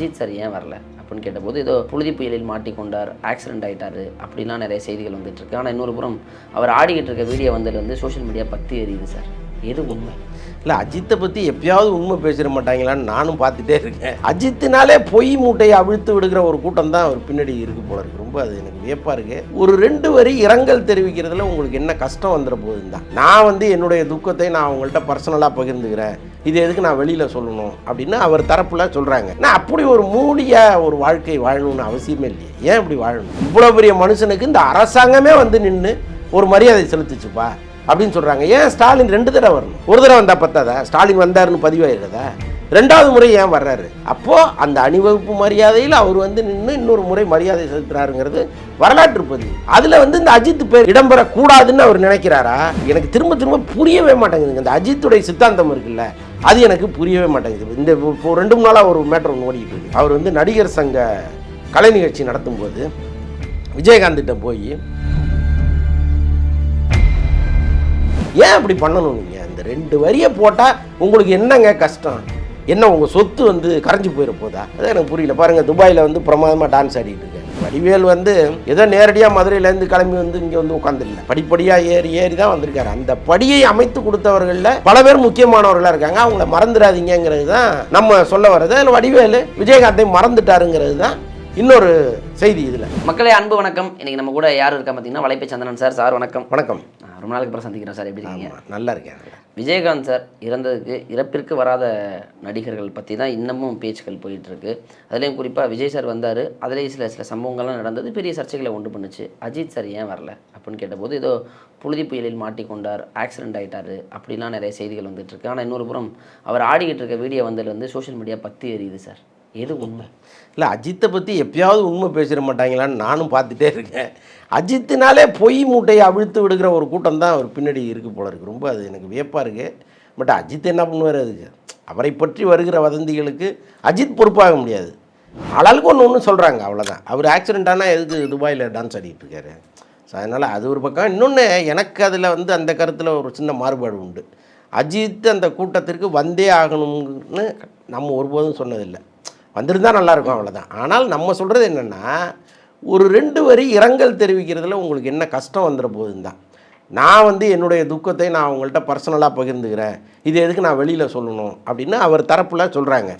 Ajith sir ஏன் வரல அப்படின்னு கேட்டபோது ஏதோ புழுதி புயலில் மாட்டிக்கொண்டார் ஆக்சிடென்ட் ஆயிட்டாரு அப்படிலாம் நிறைய செய்திகள் வந்துட்டு இருக்கு. ஆனால் இன்னொரு புறம் அவர் ஆடிக்கிட்டு இருக்க வீடியோ வந்ததுலேருந்து வந்து சோஷியல் மீடியா பற்றி எரியுது சார் எது உண்மை? இல்லை அஜித்தை பற்றி எப்பயாவது உண்மை பேசிட மாட்டாங்களான்னு நானும் பார்த்துட்டே இருக்கேன். அஜித்தினாலே பொய் மூட்டையை அவிழ்த்து விடுகிற ஒரு கூட்டம் தான் அவர் பின்னாடி இருக்கு போல இருக்கு. ரொம்ப அது எனக்கு வியப்பாக இருக்கு. ஒரு ரெண்டு வரி இரங்கல் தெரிவிக்கிறதுல உங்களுக்கு என்ன கஷ்டம் வந்துட போகுதுன்னு தான். நான் வந்து என்னுடைய துக்கத்தை நான் அவங்கள்ட்ட பர்சனலாக பகிர்ந்துக்கிறேன். இது எதுக்கு நான் வெளியில் சொல்லணும் அப்படின்னு அவர் தரப்புல சொல்கிறாங்க நான் அப்படி ஒரு மூடிய ஒரு வாழ்க்கை வாழணும்னு அவசியமே இல்லையே. ஏன் இப்படி வாழணும்? இவ்வளோ பெரிய மனுஷனுக்கு இந்த அரசாங்கமே வந்து நின்று ஒரு மரியாதை செலுத்துச்சுப்பா. அப்படின்னு சொல்கிறாங்க ஏன் ஸ்டாலின் ரெண்டு தடவை வரணும்? ஒரு தடவை வந்தால் பத்தாதா? ஸ்டாலின் வந்தாருன்னு பதிவாயிருதா ரெண்டாவது முறை ஏன் வர்றாரு? அப்போது அந்த அணிவகுப்பு மரியாதையில் அவர் வந்து நின்று இன்னொரு முறை மரியாதை செலுத்துறாருங்கிறது வரலாற்று பதிவு. அதில் வந்து இந்த அஜித் பேர் இடம்பெறக்கூடாதுன்னு அவர் நினைக்கிறாரா? எனக்கு திரும்ப திரும்ப புரியவே மாட்டேங்குதுங்க. இந்த அஜித்துடைய சித்தாந்தம் இருக்குல்ல அது எனக்கு புரியவே மாட்டேங்குது. இந்த இப்போ ரெண்டு மூணு நாளாக ஒரு மேட்டர் ஒன்று ஓடிக்கிட்டு இருக்கு. அவர் வந்து நடிகர் சங்க கலை நிகழ்ச்சி நடத்தும் போது விஜயகாந்த்கிட்ட போய் ஏன் அப்படி பண்ணணும் நீங்கள் இந்த ரெண்டு வரியை போட்டால் உங்களுக்கு என்னங்க கஷ்டம்? என்ன உங்கள் சொத்து வந்து கரைஞ்சு போயிட போதா? அதான் எனக்கு புரியல. பாருங்கள் துபாயில் வந்து பிரமாதமாக டான்ஸ் ஆடிட்டு இருக்காரு வடிவேல் வந்து ஏதோ நேரடியாக மதுரையிலேருந்து கிளம்பி வந்து இங்கே வந்து உட்காந்துடல படிப்படியாக ஏறி ஏறி தான் வந்திருக்காரு. அந்த படியை அமைத்து கொடுத்தவர்களில் பல பேர் முக்கியமானவர்களாக இருக்காங்க. அவங்கள மறந்துடாதீங்கிறது தான் நம்ம சொல்ல வர்றது. அதில் வடிவேலு விஜயகாந்தை மறந்துட்டாருங்கிறது தான் இன்னொரு செய்தி இதில். மக்களே அன்பு வணக்கம். இன்னைக்கு நம்ம கூட யார் இருக்கா பார்த்தீங்கன்னா வலைப்பை சந்திரன் சார். சார் வணக்கம். வணக்கம். ரொம்ப நாளுக்கு அப்புறம் சந்திக்கிறோம் சார். எப்படி இருக்கீங்க? நல்லா இருக்கேன். விஜயகாந்த் சார் இறந்ததுக்கு இறப்பிற்கு வராத நடிகர்கள் பற்றி தான் இன்னமும் பேச்சுக்கள் போயிட்டு இருக்கு அதுலேயும் குறிப்பாக விஜய் சார் வந்தார். அதுலேயும் சில சில சம்பவங்கள்லாம் நடந்தது. பெரிய சர்ச்சைகளை உண்டு பண்ணுச்சு. அஜித் சார் ஏன் வரல? அப்படின்னு கேட்டபோது ஏதோ புழுதி புயலில் மாட்டிக்கொண்டார் ஆக்சிடென்ட் ஆயிட்டாரு அப்படிலாம் நிறைய செய்திகள் வந்துட்டு இருக்கு ஆனால் இன்னொரு புறம் அவர் ஆடிக்கிட்டு இருக்க வீடியோ வந்ததுல வந்து சோஷியல் மீடியா பற்றி எரியுது சார். எது உண்மை? இல்லை அஜித்தை பற்றி எப்பயாவது உண்மை பேசிட மாட்டாங்களான்னு நானும் பார்த்துட்டே இருக்கேன். அஜித்தினாலே பொய் மூட்டையை அவிழ்த்து விடுகிற ஒரு கூட்டம் தான் அவர் பின்னாடி இருக்குது போல இருக்குது ரொம்ப அது எனக்கு வியப்பாக இருக்குது பட் அஜித் என்ன பண்ணுவார் அதுக்கு? அவரை பற்றி வருகிற வதந்திகளுக்கு அஜித் பொறுப்பாக முடியாது. ஆளாளுக்கு ஒன்று ஒன்று சொல்கிறாங்க அவ்வளோதான் அவர் ஆக்சிடென்ட் ஆனால் எதுக்கு துபாயில் டான்ஸ் ஆடிட்டு இருக்காரு? ஸோ அதனால் அது ஒரு பக்கம். இன்னொன்று எனக்கு அதில் வந்து அந்த கருத்தில் ஒரு சின்ன மாறுபாடு உண்டு. அஜித் அந்த கூட்டத்திற்கு வந்தே ஆகணும்னு நம்ம ஒருபோதும் சொன்னதில்லை. வந்திருந்தால் நல்லாயிருக்கும் அவ்வளோதான் ஆனால் நம்ம சொல்கிறது என்னென்னா ஒரு ரெண்டு வரி இரங்கல் தெரிவிக்கிறதுல உங்களுக்கு என்ன கஷ்டம் வந்துட போகுதுன்னு தான் நான் வந்து என்னுடைய துக்கத்தை நான் அவங்கள்ட்ட பர்சனலாக பகிர்ந்துக்கிறேன். இது எதுக்கு நான் வெளியில் சொல்லணும் அப்படின்னு அவர் தரப்பில் சொல்கிறாங்க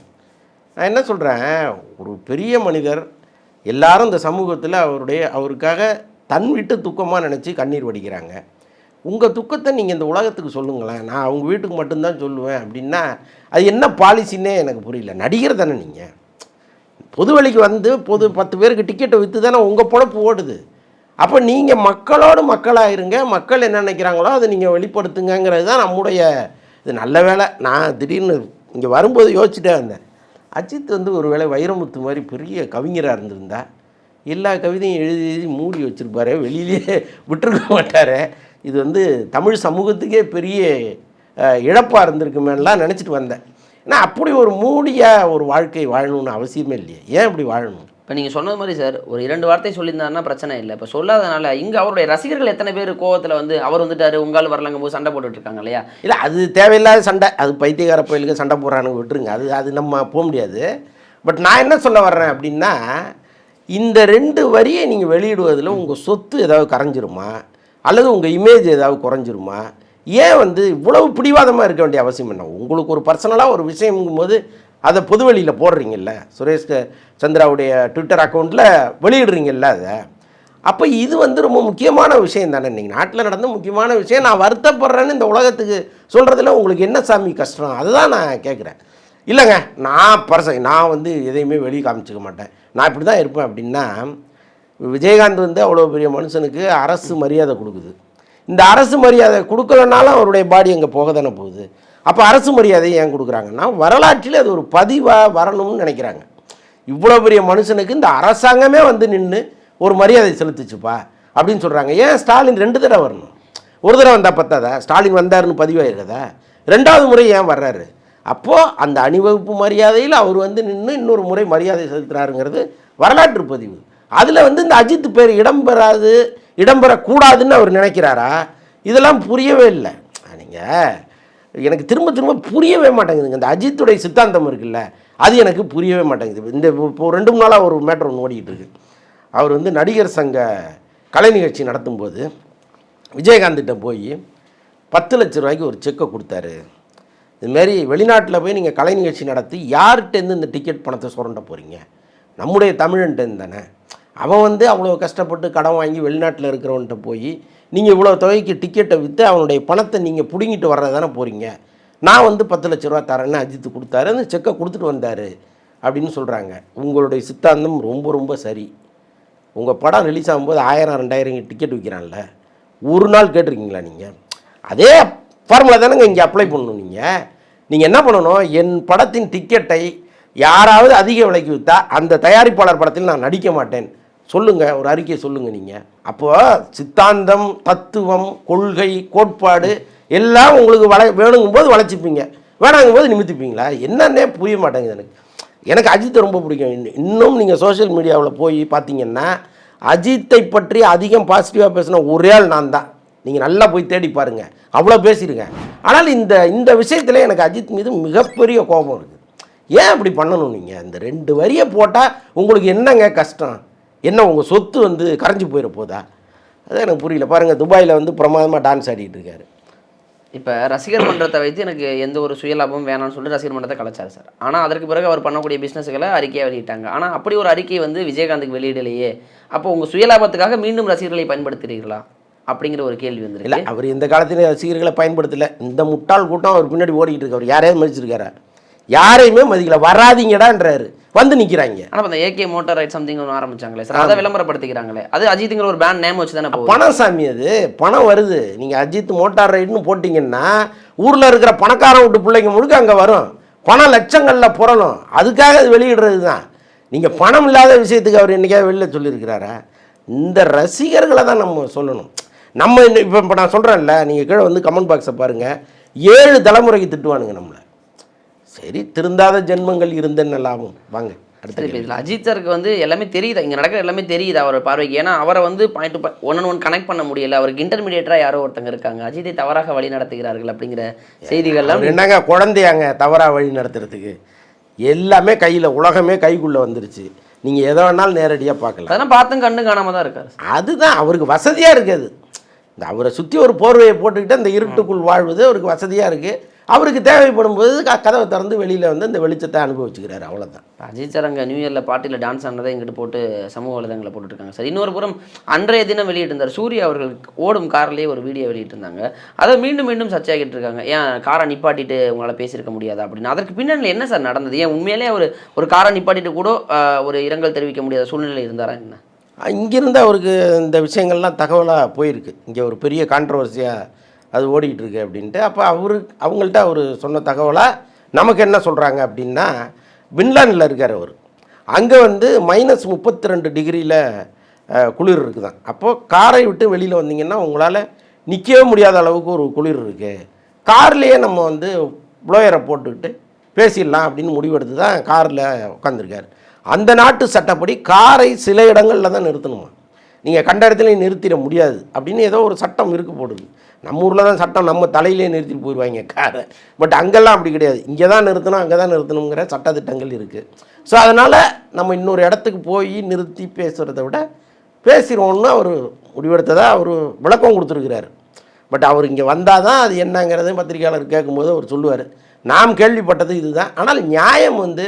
நான் என்ன சொல்கிறேன் ஒரு பெரிய மனிதர் எல்லாரும் இந்த சமூகத்தில் அவருடைய அவருக்காக தன் வீட்டு துக்கமாக நினச்சி கண்ணீர் வடிக்கிறாங்க. உங்கள் துக்கத்தை நீங்கள் இந்த உலகத்துக்கு சொல்லுங்களேன். நான் அவங்க வீட்டுக்கு மட்டும்தான் சொல்லுவேன் அப்படின்னா அது என்ன பாலிசின்னே எனக்கு புரியல. நடிகர் தானே நீங்கள் பொது வழிக்கு வந்து பொது பத்து பேருக்கு டிக்கெட்டை விற்று தானே உங்கள் பொழப்பு ஓடுது. அப்போ நீங்கள் மக்களோடு மக்களாக இருங்க மக்கள் என்ன நினைக்கிறாங்களோ அதை நீங்கள் வெளிப்படுத்துங்கங்கிறது தான் நம்முடைய இது. நல்ல வேலை நான் திடீர்னு இங்கே வரும்போது யோசிச்சுட்டே வந்தேன் அஜித் வந்து ஒரு வேளை வைரமுத்து மாதிரி பெரிய கவிஞராக இருந்திருந்தா எல்லா கவிதையும் எழுதி எழுதி மூடி வச்சுருப்பாரு வெளியிலேயே விட்டுருக்க மாட்டார். இது வந்து தமிழ் சமூகத்துக்கே பெரிய இழப்பாக இருந்திருக்குமேலாம் நினச்சிட்டு வந்தேன். ஏன்னா அப்படி ஒரு மூடிய ஒரு வாழ்க்கை வாழணும்னு அவசியமே இல்லையே. ஏன் இப்படி வாழணும்? இப்போ நீங்கள் சொன்னது மாதிரி சார் ஒரு இரண்டு வார்த்தை சொல்லியிருந்தாருன்னா பிரச்சனை இல்லை. இப்போ சொல்லாதனால இங்கே அவருடைய ரசிகர்கள் எத்தனை பேர் கோவத்தில் வந்து அவர் வந்துட்டாரு உங்கால் வரலங்கும் போது சண்டை போட்டுட்டு இருக்காங்க இல்லையா? இல்லை அது தேவையில்லாத சண்டை. அது பைத்தியக்கார பயிலுக்கு சண்டை போடுறானுங்க விட்டுருங்க. அது அது நம்ம போக முடியாது. பட் நான் என்ன சொல்ல வர்றேன் அப்படின்னா இந்த ரெண்டு வரியை நீங்கள் வெளியிடுவதில் உங்கள் சொத்து ஏதாவது கரைஞ்சிருமா? அல்லது உங்கள் இமேஜ் ஏதாவது குறைஞ்சிருமா? ஏன் வந்து இவ்வளவு பிடிவாதமாக இருக்க வேண்டிய அவசியம் என்ன? உங்களுக்கு ஒரு பர்சனலாக ஒரு விஷயங்கும்போது அதை பொதுவெளியில் போடுறீங்கல்ல? சுரேஷ் சந்திராவுடைய ட்விட்டர் அக்கௌண்ட்டில் வெளியிடுறீங்கல்ல அதை? அப்போ இது வந்து ரொம்ப முக்கியமான விஷயம் தானே. நீங்கள் நாட்டில் நடந்த முக்கியமான விஷயம். நான் வருத்தப்படுறேன்னு இந்த உலகத்துக்கு சொல்கிறதுல உங்களுக்கு என்ன சாமி கஷ்டம்? அதுதான் நான் கேட்குறேன் இல்லைங்க நான் பர்ச நான் வந்து எதையுமே வெளியே காமிச்சிக்க மாட்டேன். நான் இப்படி தான் இருப்பேன் அப்படின்னா விஜயகாந்த் வந்து அவ்வளோ பெரிய மனுஷனுக்கு அரசு மரியாதை கொடுக்குது. இந்த அரசு மரியாதை கொடுக்கலனாலும் அவருடைய பாடி அங்கே போக தானே போகுது. அப்போ அரசு மரியாதையை ஏன் கொடுக்குறாங்கன்னா வரலாற்றில் அது ஒரு பதிவாக வரணும்னு நினைக்கிறாங்க. இவ்வளோ பெரிய மனுஷனுக்கு இந்த அரசாங்கமே வந்து நின்று ஒரு மரியாதை செலுத்துச்சுப்பா அப்படின்னு சொல்கிறாங்க ஏன் ஸ்டாலின் ரெண்டு தடவை வரணும்? ஒரு தடவை வந்தால் பத்தாதா? ஸ்டாலின் வந்தாருன்னு பதிவாயிருக்கதா? ரெண்டாவது முறை ஏன் வர்றாரு? அப்போது அந்த அணிவகுப்பு மரியாதையில் அவர் வந்து நின்று இன்னொரு முறை மரியாதை செலுத்துறாருங்கிறது வரலாற்று பதிவு. அதில் வந்து இந்த அஜித் பேர் இடம்பெறாது இடம்பெறக்கூடாதுன்னு அவர் நினைக்கிறாரா? இதெல்லாம் புரியவே இல்லை. நீங்கள் எனக்கு திரும்ப திரும்ப புரியவே மாட்டேங்குதுங்க. இந்த அஜித்துடைய சித்தாந்தம் இருக்குல்ல அது எனக்கு புரியவே மாட்டேங்குது. இந்த இப்போ ரெண்டு மூணு நாளாக ஒரு மேட்ரு ஒன்று ஓடிக்கிட்டு இருக்கு. அவர் வந்து நடிகர் சங்க கலை நிகழ்ச்சி நடத்தும்போது விஜயகாந்த்கிட்ட போய் பத்து லட்ச ரூபாய்க்கு ஒரு செக்கை கொடுத்தாரு. இதுமாரி வெளிநாட்டில் போய் நீங்கள் கலை நிகழ்ச்சி நடத்தி யார்கிட்டேருந்து இந்த டிக்கெட் பணத்தை சுரண்ட போகிறீங்க நம்முடைய தமிழன்ட்டேருந்து தானே அவன் வந்து அவ்வளோ கஷ்டப்பட்டு கடன் வாங்கி வெளிநாட்டில் இருக்கிறவன்ட்ட போய் நீங்கள் இவ்வளோ தொகைக்கு டிக்கெட்டை விற்று அவனுடைய பணத்தை நீங்கள் பிடுங்கிட்டு வர்றது தானே போகிறீங்க நான் வந்து பத்து லட்ச ரூபா தரேன்னு அஜித்து கொடுத்தாரு? அந்த செக்கை கொடுத்துட்டு வந்தார். அப்படின்னு சொல்கிறாங்க உங்களுடைய சித்தாந்தம் ரொம்ப ரொம்ப சரி. உங்கள் படம் ரிலீஸ் ஆகும்போது ஆயிரம் ரெண்டாயிரம் டிக்கெட் விற்கிறான்ல ஒரு நாள் கேட்டிருக்கீங்களா நீங்கள் அதே ஃபார்முலா தானேங்க இங்கே அப்ளை பண்ணணும் நீங்கள் நீங்கள் என்ன பண்ணணும்? என் படத்தின் டிக்கெட்டை யாராவது அதிக விலைக்கு விற்றா அந்த தயாரிப்பாளர் படத்தில் நான் நடிக்க மாட்டேன். சொல்லுங்கள் ஒரு அறிக்கையை சொல்லுங்கள் நீங்கள் அப்போது சித்தாந்தம் தத்துவம் கொள்கை கோட்பாடு எல்லாம் உங்களுக்கு வள வேணுங்கும் போது வளைச்சிப்பீங்க வேணாங்கும் போது நிமித்திப்பீங்களா? என்னன்னே புரிய மாட்டேங்குது எனக்கு. எனக்கு அஜித்தை ரொம்ப பிடிக்கும். இன்னும் இன்னும் நீங்கள் சோஷியல் மீடியாவில் போய் பார்த்தீங்கன்னா அஜித்தை பற்றி அதிகம் பாசிட்டிவாக பேசின ஒரே ஆள் நான் தான். நீங்கள் நல்லா போய் தேடி பாருங்கள் அவ்வளோ பேசியிருக்கேன் ஆனால் இந்த இந்த விஷயத்தில் எனக்கு அஜித் மீது மிகப்பெரிய கோபம் இருக்குது ஏன் அப்படி பண்ணணும் நீங்கள் இந்த ரெண்டு வரியை போட்டால் உங்களுக்கு என்னங்க கஷ்டம்? என்ன உங்கள் சொத்து வந்து கரைஞ்சி போயிட போதா? அது எனக்கு புரியல. பாருங்கள் துபாயில் வந்து பிரமாதமாக டான்ஸ் ஆடிட்டு இருக்காரு. இப்போ ரசிகர் மன்றத்தை வைத்து எனக்கு எந்த ஒரு சுயலாபமும் வேணாம்னு சொல்லிட்டு ரசிகர் மன்றத்தை கலைச்சார் சார். ஆனால் அதற்கு பிறகு அவர் பண்ணக்கூடிய பிஸ்னஸுகளை அறிக்கையாக வெளியிட்டாங்க. ஆனால் அப்படி ஒரு அறிக்கை வந்து விஜயகாந்துக்கு வெளியிடலையே. அப்போ உங்கள் சுயலாபத்துக்காக மீண்டும் ரசிகர்களை பயன்படுத்துறீர்களா? அப்படிங்கிற ஒரு கேள்வி இல்லை வந்துருக்கு அவர் இந்த காலத்தில் ரசிகர்களை பயன்படுத்தலை. இந்த முட்டாள் கூட்டம் அவர் பின்னாடி ஓடிக்கிட்டு இருக்கு. அவர் யாரையாவது மதிச்சிருக்காரா? யாரையுமே மதிக்கல. வராதீங்கடான்றாரு. வந்து நிற்கிறாங்க ஆனால் அந்த ஏகே மோட்டார் ரைட் சம்திங் ஒன்று ஆரம்பிச்சாங்களே சார் அதை விளம்பரப்படுத்திக்கிறாங்களே. அது அஜித்துங்கிற ஒரு பேண்ட் நேம் வச்சு தானே பணம் சாமி அது. பணம் வருது. நீங்கள் அஜித் மோட்டார் ரைடுன்னு போட்டிங்கன்னா ஊரில் இருக்கிற பணக்காரன் விட்டு பிள்ளைங்க முழுக்க அங்கே வரும். பணம் லட்சங்களில் புரளும். அதுக்காக அது வெளியிடுறது தான் நீங்கள் பணம் இல்லாத விஷயத்துக்கு அவர் என்றைக்காவது வெளில சொல்லியிருக்கிறாரா? இந்த ரசிகர்களை தான் நம்ம சொல்லணும். நம்ம இப்போ இப்போ நான் சொல்கிறேன்ல நீங்கள் கீழே வந்து கமெண்ட் பாக்ஸை பாருங்கள் ஏழு தலைமுறைக்கு திட்டுவானுங்க நம்மளை. சரி திருந்தாத ஜென்மங்கள் இருந்தேன்னு லாபம் வாங்க சரி இப்போ இதில் அஜித் சாருக்கு வந்து எல்லாமே தெரியுது? இங்கே நடக்கிற எல்லாமே தெரியுது அவர் பார்வைக்கு? ஏன்னா அவரை வந்து point to one one connect பண்ண முடியல. அவருக்கு இன்டர்மீடியேட்டராக யாரோ ஒருத்தங்க இருக்காங்க. அஜித்தை தவறாக வழி நடத்துகிறார்கள் அப்படிங்கிற செய்திகள்லாம் என்னங்க குழந்தையாங்க தவறாக வழி நடத்துறதுக்கு? எல்லாமே கையில் உலகமே கைக்குள்ளே வந்துருச்சு. நீங்கள் எதை வேணாலும் நேரடியாக பார்க்கலாம். அதெல்லாம் பார்த்தும் கண்ணு காணாம தான் இருக்காரு. அதுதான் அவருக்கு வசதியாக இருக்குது இந்த அவரை சுற்றி ஒரு போர்வையை போட்டுக்கிட்டு அந்த இருட்டுக்குள் வாழ்வது அவருக்கு வசதியாக இருக்குது அவருக்கு தேவைப்படும் போது கதவை திறந்து வெளியில் வந்து இந்த வெளிச்சத்தை அனுபவிச்சுக்கிறாரு. அவ்வளோதான் அஜித் சார் அங்கே நியூ இயரில் பார்ட்டியில் டான்ஸ் ஆனதை இங்கிட்டு போட்டு சமூக வலைதளங்களை போட்டுருக்காங்க சார். இன்னொரு புறம் அன்றைய தினம் வெளியிட்டிருந்தார். சூர்யா அவர்கள் ஓடும் கார்லேயே ஒரு வீடியோ வெளியிட்டிருந்தாங்க. அதை மீண்டும் மீண்டும் சர்ச்சையாகிட்டு இருக்காங்க. ஏன் காரை நிப்பாட்டிட்டு உங்களால் பேசியிருக்க முடியாதா அப்படின்னு. அதற்கு பின்னணியில் என்ன சார் நடந்தது? ஏன் உண்மையிலே அவர் ஒரு காரை நிப்பாட்டிட்டு கூட ஒரு இரங்கல் தெரிவிக்க முடியாத சூழ்நிலை இருந்தாரா என்ன? இங்கேருந்து அவருக்கு இந்த விஷயங்கள்லாம் தகவலாக போயிருக்கு. இங்கே ஒரு பெரிய கான்ட்ரவர்சியாக அது ஓடிக்கிட்டு இருக்கு அப்படின்ட்டு அப்போ அவரு அவங்கள்ட்ட அவர் சொன்ன தகவலாக நமக்கு என்ன சொல்கிறாங்க அப்படின்னா பின்லாண்டில் இருக்கார் அவர். அங்கே வந்து மைனஸ் முப்பத்தி ரெண்டு டிகிரியில் குளிர் இருக்குதான். அப்போது காரை விட்டு வெளியில் வந்தீங்கன்னா உங்களால் நிற்கவே முடியாத அளவுக்கு ஒரு குளிர் இருக்குது கார்லேயே நம்ம வந்து ப்ளோயரை போட்டுக்கிட்டு பேசிடலாம் அப்படின்னு முடிவெடுத்து தான் காரில் உட்காந்துருக்காரு அந்த நாட்டு சட்டப்படி காரை சில இடங்களில் தான் நிறுத்தணுமா? நீங்கள் கண்ட இடத்துலையும் நிறுத்திட முடியாது அப்படின்னு ஏதோ ஒரு சட்டம் இருக்கு போடுது. நம்ம ஊரில் தான் சட்டம் நம்ம தலையிலே நிறுத்திட்டு போயிடுவாங்க காரை. பட் அங்கெல்லாம் அப்படி கிடையாது. இங்கே தான் நிறுத்தணும் அங்கே தான் நிறுத்தணுங்கிற சட்டத்திட்டங்கள் இருக்குது ஸோ அதனால் நம்ம இன்னொரு இடத்துக்கு போய் நிறுத்தி பேசுகிறத விட பேசிடுவோம்னு அவர் முடிவெடுத்ததாக அவர் விளக்கம் கொடுத்துருக்கிறார். பட் அவர் இங்கே வந்தால் தான் அது என்னங்கிறது பத்திரிகையாளர் கேட்கும்போது அவர் சொல்லுவார். நாம் கேள்விப்பட்டது இதுதான். ஆனால் நியாயம் வந்து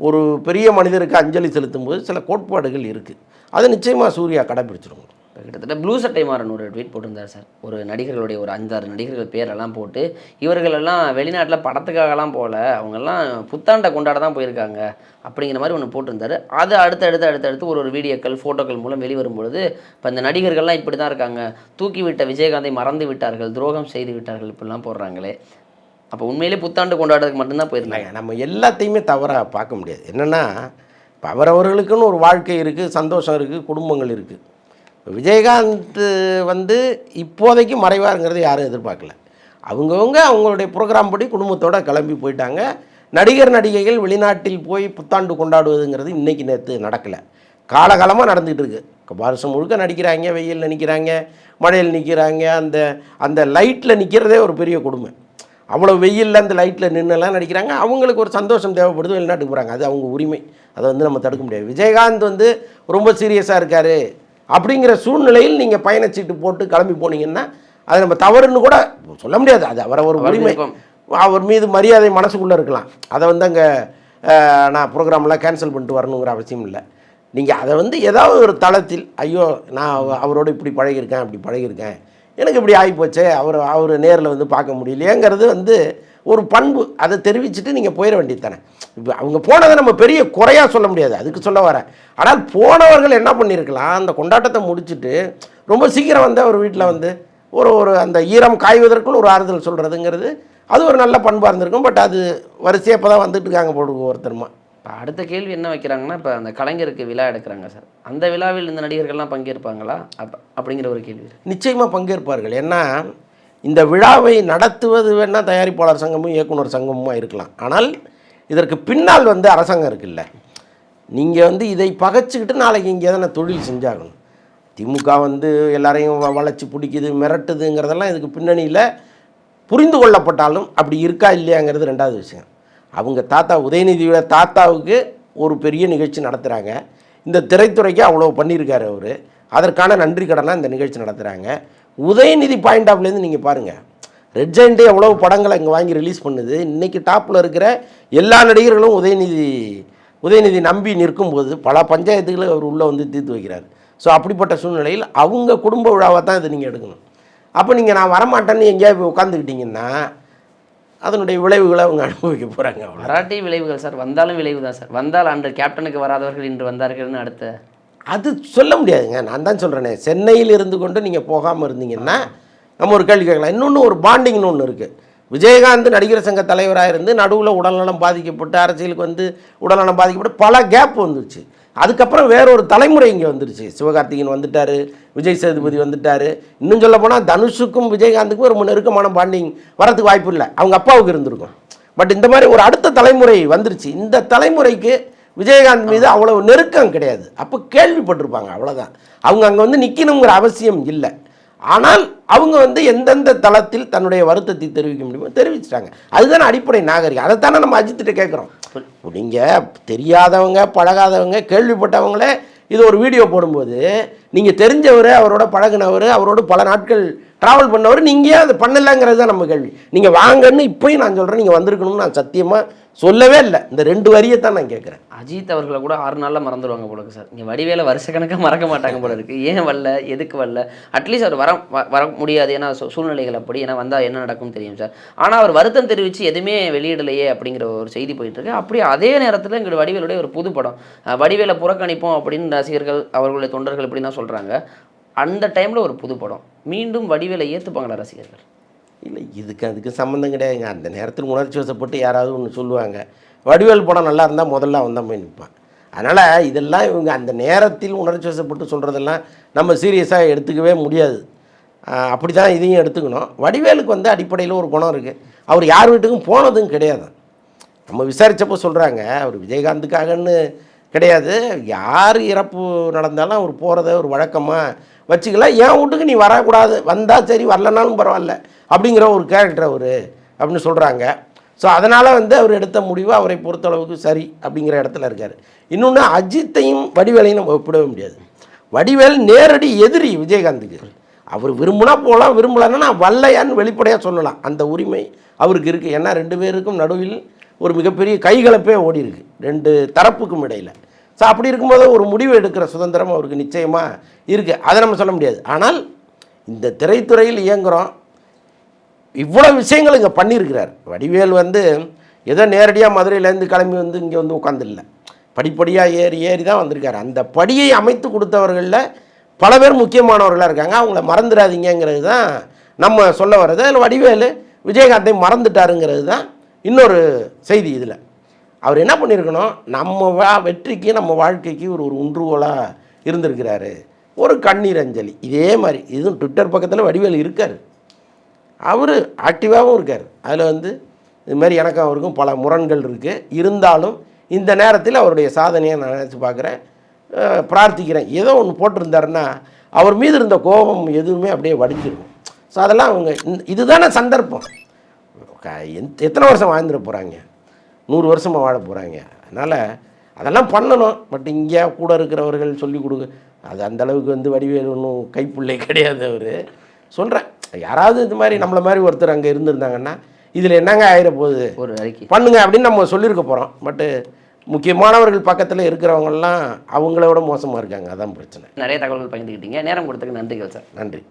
ஒரு பெரிய மனிதருக்கு அஞ்சலி செலுத்தும் போது சில கோட்பாடுகள் இருக்குது அதை நிச்சயமாக சூர்யா கடைபிடிச்சிருவோம் இப்போ கிட்டத்தட்ட ப்ளூ சட்டை மாறன் ஒரு ட்வீட் போட்டிருந்தார் சார் ஒரு நடிகர்களுடைய ஒரு அஞ்சாறு நடிகர்கள் பேரெல்லாம் போட்டு இவர்களெல்லாம் வெளிநாட்டில் படத்துக்காகலாம் போகல அவங்கெல்லாம் புத்தாண்டை கொண்டாட தான் போயிருக்காங்க அப்படிங்கிற மாதிரி ஒன்று போட்டிருந்தார். அது அடுத்து அடுத்து அடுத்து அடுத்து ஒரு ஒரு வீடியோக்கள் ஃபோட்டோக்கள் மூலம் வெளிவரும் பொழுது இப்போ இந்த நடிகர்கள்லாம் இப்படி தான் இருக்காங்க. தூக்கி விட்ட விஜயகாந்தை மறந்து விட்டார்கள் துரோகம் செய்து விட்டார்கள் இப்படிலாம் போடுறாங்களே. அப்போ உண்மையிலே புத்தாண்டு கொண்டாடுறதுக்கு மட்டும்தான் போயிருந்தாங்க. நம்ம எல்லாத்தையுமே தவறாக பார்க்க முடியாது. என்னென்னா இப்போ அவரவர்களுக்குன்னு ஒரு வாழ்க்கை இருக்குது சந்தோஷம் இருக்குது குடும்பங்கள் இருக்குது விஜயகாந்த் வந்து இப்போதைக்கு மறைவாருங்கிறது யாரும் எதிர்பார்க்கல. அவங்கவுங்க அவங்களுடைய ப்ரோக்ராம் படி குடும்பத்தோட கிளம்பி போயிட்டாங்க. நடிகர் நடிகைகள் வெளிநாட்டில் போய் புத்தாண்டு கொண்டாடுவதுங்கிறது இன்றைக்கி நேற்று நடக்கலை. காலகாலமாக நடந்துகிட்டு இருக்குது வருஷம் முழுக்க நடிக்கிறாங்க வெயிலில் நிற்கிறாங்க மழையில் நிற்கிறாங்க அந்த அந்த லைட்டில் நிற்கிறதே ஒரு பெரிய கொடுமை. அவ்வளோ வெயிலில் அந்த லைட்டில் நின்றுலாம் நடிக்கிறாங்க. அவங்களுக்கு ஒரு சந்தோஷம் தேவைப்படுது வெளிநாட்டுக்கு போகிறாங்க அது அவங்க உரிமை. அதை வந்து நம்ம தடுக்க முடியாது. விஜயகாந்த் வந்து ரொம்ப சீரியஸாக இருக்கார். அப்படிங்கிற சூழ்நிலையில் நீங்கள் பயணச்சீட்டு போட்டு கிளம்பி போனீங்கன்னா அது நம்ம தவறுன்னு கூட சொல்ல முடியாது. அது அவரை ஒரு உரிமை. அவர் மீது மரியாதை மனசுக்குள்ளே இருக்கலாம். அதை வந்து அங்கே நான் ப்ரோக்ராம்லாம் கேன்சல் பண்ணிட்டு வரணுங்கிற அவசியம் இல்லை. நீங்கள் அதை வந்து ஏதாவது ஒரு தளத்தில் ஐயோ நான் அவ- அவரோட இப்படி பழகியிருக்கேன் அப்படி பழகியிருக்கேன். எனக்கு இப்படி ஆகிப்போச்சே அவர் அவர் நேரில் வந்து பார்க்க முடியலையேங்கிறது வந்து ஒரு பண்பு. அதை தெரிவிச்சுட்டு நீங்கள் போயிட வேண்டியது தானே. இப்போ அவங்க போனதை நம்ம பெரிய குறையாக சொல்ல முடியாது. அதுக்கு சொல்ல வரேன். ஆனால் போனவர்கள் என்ன பண்ணியிருக்கலாம் அந்த கொண்டாட்டத்தை முடிச்சுட்டு ரொம்ப சீக்கிரம் வந்து அவர் வீட்டில் வந்து ஒரு ஒரு அந்த ஈரம் காய்வதற்குள் ஒரு ஆறுதல் சொல்கிறதுங்கிறது அது ஒரு நல்ல பண்பாக இருந்திருக்கும். பட் அது வரிசையாக இப்போ தான் வந்துட்டு இருக்காங்க போடுவோம் ஒருத்தருமா. இப்போ அடுத்த கேள்வி என்ன வைக்கிறாங்கன்னா இப்போ அந்த கலைஞருக்கு விழா எடுக்கிறாங்க சார். அந்த விழாவில் இந்த நடிகர்கள்லாம் பங்கேற்பாங்களா? அப் அப்படிங்கிற ஒரு கேள்வி. நிச்சயமாக பங்கேற்பார்கள். ஏன்னா இந்த விழாவை நடத்துவது வேணால் தயாரிப்பாளர் சங்கமும் இயக்குனர் சங்கமுமா இருக்கலாம். ஆனால் இதற்கு பின்னால் வந்து அரசாங்கம் இருக்குல்ல. நீங்கள் வந்து இதை பகைச்சிக்கிட்டு நாளைக்கு இங்கே எதனா தொழில் செஞ்சாகணும். திமுக வந்து எல்லாரையும் வளைச்சி பிடிக்குது மிரட்டுதுங்கிறதெல்லாம் இதுக்கு பின்னணியில் புரிந்து கொள்ளப்பட்டாலும் அப்படி இருக்கா இல்லையாங்கிறது ரெண்டாவது விஷயம். அவங்க தாத்தா உதயநிதியோட தாத்தாவுக்கு ஒரு பெரிய நிகழ்ச்சி நடத்துகிறாங்க இந்த திரைத்துறைக்கு அவ்வளோ பண்ணியிருக்காரு அவர். அதற்கான நன்றி கடனாக இந்த நிகழ்ச்சி நடத்துகிறாங்க உதயநிதி பாயிண்ட் ஆஃப்லேருந்து நீங்கள் பாருங்கள் ரெட் எவ்வளோ படங்களை இங்கே வாங்கி ரிலீஸ் பண்ணுது. இன்றைக்கி டாப்பில் இருக்கிற எல்லா நடிகர்களும் உதயநிதி உதயநிதி நம்பி நிற்கும்போது பல பஞ்சாயத்துகளை அவர் உள்ளே வந்து தீர்த்து வைக்கிறார். ஸோ அப்படிப்பட்ட சூழ்நிலையில் அவங்க குடும்ப விழாவை தான் இதை நீங்கள் எடுக்கணும். அப்போ நீங்கள் நான் வரமாட்டேன்னு எங்கேயாவது போய் உட்காந்துக்கிட்டிங்கன்னா அதனுடைய விளைவுகளை அவங்க அனுபவிக்க போகிறாங்க மராட்டி விளைவுகள் சார் வந்தாலும் விளைவு தான் சார். வந்தால் அன்று கேப்டனுக்கு வராதவர்கள் இன்று வந்தார்கள்னு அடுத்த. அது சொல்ல முடியாதுங்க. நான் தான் சொல்கிறேனே சென்னையில் இருந்து கொண்டு நீங்கள் போகாமல் இருந்தீங்கன்னா நம்ம ஒரு கேள்வி கேட்கலாம். இன்னொன்று ஒரு பாண்டிங்னு ஒன்று இருக்குது விஜயகாந்த் நடிகர் சங்க தலைவராக இருந்து நடுவில் உடல்நலம் பாதிக்கப்பட்டு அரசியலுக்கு வந்து உடல்நலம் பாதிக்கப்பட்டு பல கேப் வந்துருச்சு. அதுக்கப்புறம் வேற ஒரு தலைமுறை இங்கே வந்துருச்சு. சிவகார்த்திகேயன் வந்துட்டார் விஜய் சேதுபதி வந்துட்டார். இன்னும் சொல்ல போனால் தனுஷுக்கும் விஜயகாந்துக்கும் ரொம்ப நெருக்கமான பாண்டிங் வரதுக்கு வாய்ப்பு இல்லை. அவங்க அப்பாவுக்கு இருந்திருக்கும். பட் இந்த மாதிரி ஒரு அடுத்த தலைமுறை வந்துருச்சு. இந்த தலைமுறைக்கு விஜயகாந்த் மீது அவ்வளவு நெருக்கம் கிடையாது. அப்போ கேள்விப்பட்டிருப்பாங்க அவ்வளோதான் அவங்க அங்கே வந்து நிற்கணுங்கிற அவசியம் இல்லை. ஆனால் அவங்க வந்து எந்தெந்த தளத்தில் தன்னுடைய வருத்தத்தை தெரிவிக்க முடியுமோ தெரிவிச்சிட்டாங்க. அதுதானே அடிப்படை நாகரிகம். அதைத்தானே நம்ம அஜித்திட்ட கேட்குறோம். நீங்கள் தெரியாதவங்க பழகாதவங்க கேள்விப்பட்டவங்களே இது ஒரு வீடியோ போடும்போது நீங்கள் தெரிஞ்சவர் அவரோட பழகுனவர் அவரோடு பல நாட்கள் ட்ராவல் பண்ணவர் நீங்கள் அதை பண்ணலைங்கிறது தான் நம்ம கேள்வி. நீங்கள் வாங்கன்னு இப்போயும் நான் சொல்கிறேன் நீங்கள் வந்திருக்கணும்னு நான் சத்தியமாக சொல்லவே இல்லை. இந்த ரெண்டு வரியை தான் நான் கேட்குறேன். அஜித் அவர்களை கூட ஆறு நாளில் மறந்துடுவாங்க போல சார். இங்கே வடிவேல வருஷக்கணக்காக மறக்க மாட்டாங்க போல இருக்குது ஏன் வரல? எதுக்கு வரல? அட்லீஸ்ட் அவர் வர வ- வர முடியாது. ஏன்னா சூழ்நிலைகள் அப்படி. ஏன்னா வந்தால் என்ன நடக்கும் தெரியும் சார். ஆனால் அவர் வருத்தம் தெரிவித்து எதுவுமே வெளியிடலையே அப்படிங்கிற ஒரு செய்தி போயிட்டு இருக்கு. அப்படியே அதே நேரத்தில் எங்களுடைய வடிவேலுடைய ஒரு புது படம் வடிவேலை புறக்கணிப்போம் அப்படின்னு ரசிகர்கள் அவர்களுடைய தொண்டர்கள் இப்படி தான் சொல்கிறாங்க அந்த டைமில் ஒரு புது படம். மீண்டும் வடிவேலை ஏற்றுப்பாங்களா ரசிகர்கள்? இல்லை இதுக்கு அதுக்கு சம்மந்தம் கிடையாதுங்க அந்த நேரத்தில் உணர்ச்சி வசப்பட்டு யாராவது ஒன்று சொல்லுவாங்க. வடிவேல் படம் நல்லா இருந்தால் முதல்ல அவன் தான் போய் நிற்பான். அதனால் இதெல்லாம் இவங்க அந்த நேரத்தில் உணர்ச்சி வசப்பட்டு சொல்கிறதெல்லாம் நம்ம சீரியஸாக எடுத்துக்கவே முடியாது. அப்படி தான் இதையும் எடுத்துக்கணும். வடிவேலுக்கு வந்து அடிப்படையில் ஒரு குணம் இருக்குது அவர் யார் வீட்டுக்கும் போனதும் கிடையாது. நம்ம விசாரித்தப்போ சொல்கிறாங்க அவர் விஜயகாந்துக்காகன்னு கிடையாது. யார் இறப்பு நடந்தாலும் அவர் போகிறத ஒரு வழக்கமாக வச்சுக்கலாம். என் வீட்டுக்கு நீ வரக்கூடாது. வந்தால் சரி வரலனாலும் பரவாயில்ல. அப்படிங்கிற ஒரு கேரக்டர் அவர் அப்படின்னு சொல்கிறாங்க ஸோ அதனால் வந்து அவர் எடுத்த முடிவு அவரை பொறுத்தளவுக்கு சரி அப்படிங்கிற இடத்துல இருக்கார். இன்னொன்று அஜித்தையும் வடிவேலையும் நம்ம ஒப்பிடவே முடியாது. வடிவேல் நேரடி எதிரி விஜயகாந்துக்கு. அவர் விரும்புனா போகலாம் விரும்பலன்னா நான் வல்லையான்னு வெளிப்படையாக சொல்லலாம். அந்த உரிமை அவருக்கு இருக்குது ஏன்னா ரெண்டு பேருக்கும் நடுவில் ஒரு மிகப்பெரிய கைகலப்பே ஓடி இருக்கு ரெண்டு தரப்புக்கும் இடையில். ஸோ அப்படி இருக்கும்போது ஒரு முடிவு எடுக்கிற சுதந்திரம் அவருக்கு நிச்சயமாக இருக்குது அதை நம்ம சொல்ல முடியாது. ஆனால் இந்த திரைத்துறையில் இயங்குகிறோம் இவ்வளோ விஷயங்கள் இங்கே பண்ணியிருக்கிறார். வடிவேல் வந்து ஏதோ நேரடியாக மதுரையிலேருந்து கிளம்பி வந்து இங்கே வந்து உட்காந்துடல படிப்படியாக ஏறி ஏறி தான் வந்திருக்காரு. அந்த படியை அமைத்து கொடுத்தவர்களில் பல பேர் முக்கியமானவர்களாக இருக்காங்க. அவங்கள மறந்துடாதீங்கங்கிறது தான் நம்ம சொல்ல வர்றது. அதில் வடிவேலு விஜயகாந்தை மறந்துட்டாருங்கிறது தான் இன்னொரு செய்தி இதில். அவர் என்ன பண்ணியிருக்கணும் நம்ம வா வெற்றிக்கு நம்ம வாழ்க்கைக்கு ஒரு ஒரு உன்றுகோலாக இருந்திருக்கிறாரு. ஒரு கண்ணீர் அஞ்சலி. இதே மாதிரி இதுவும் ட்விட்டர் பக்கத்தில் வடிவேல் இருக்கார். அவர் ஆக்டிவாகவும் இருக்கார். அதில் வந்து இது மாதிரி எனக்கும் அவருக்கும் பல முரண்கள் இருக்குது இருந்தாலும் இந்த நேரத்தில் அவருடைய சாதனையை நான் நினச்சி பார்க்குறேன் பிரார்த்திக்கிறேன். ஏதோ ஒன்று போட்டிருந்தாருன்னா அவர் மீது இருந்த கோபம் எதுவுமே அப்படியே வடிஞ்சிருக்கும் ஸோ அதெல்லாம் அவங்க இதுதானே சந்தர்ப்பம். எத்தனை வருஷம் வாழ்ந்துட போகிறாங்க நூறு வருஷமாக வாழ போகிறாங்க அதனால் அதெல்லாம் பண்ணணும். பட் இங்கே கூட இருக்கிறவர்கள் சொல்லி கொடுங்க அது அந்த அளவுக்கு வந்து வடிவேல் ஒன்றும் கைப்புள்ளை கிடையாது அவர். சொல்கிறேன் யாராவது இது மாதிரி நம்மளை மாதிரி ஒருத்தர் அங்கே இருந்திருந்தாங்கன்னா இதில் என்னங்க ஆயிட போகுது? ஒரு அறிக்கை. பண்ணுங்க அப்படின்னு நம்ம சொல்லியிருக்க போகிறோம் பட்டு முக்கியமானவர்கள் பக்கத்தில் இருக்கிறவங்கெல்லாம் அவங்கள விட மோசமாக இருக்காங்க. அதான் பிரச்சனை. நிறைய தகவல்கள் பகிர்ந்துக்கிட்டீங்க நேரம் கொடுத்ததுக்கு நன்றிகள் சார். நன்றி.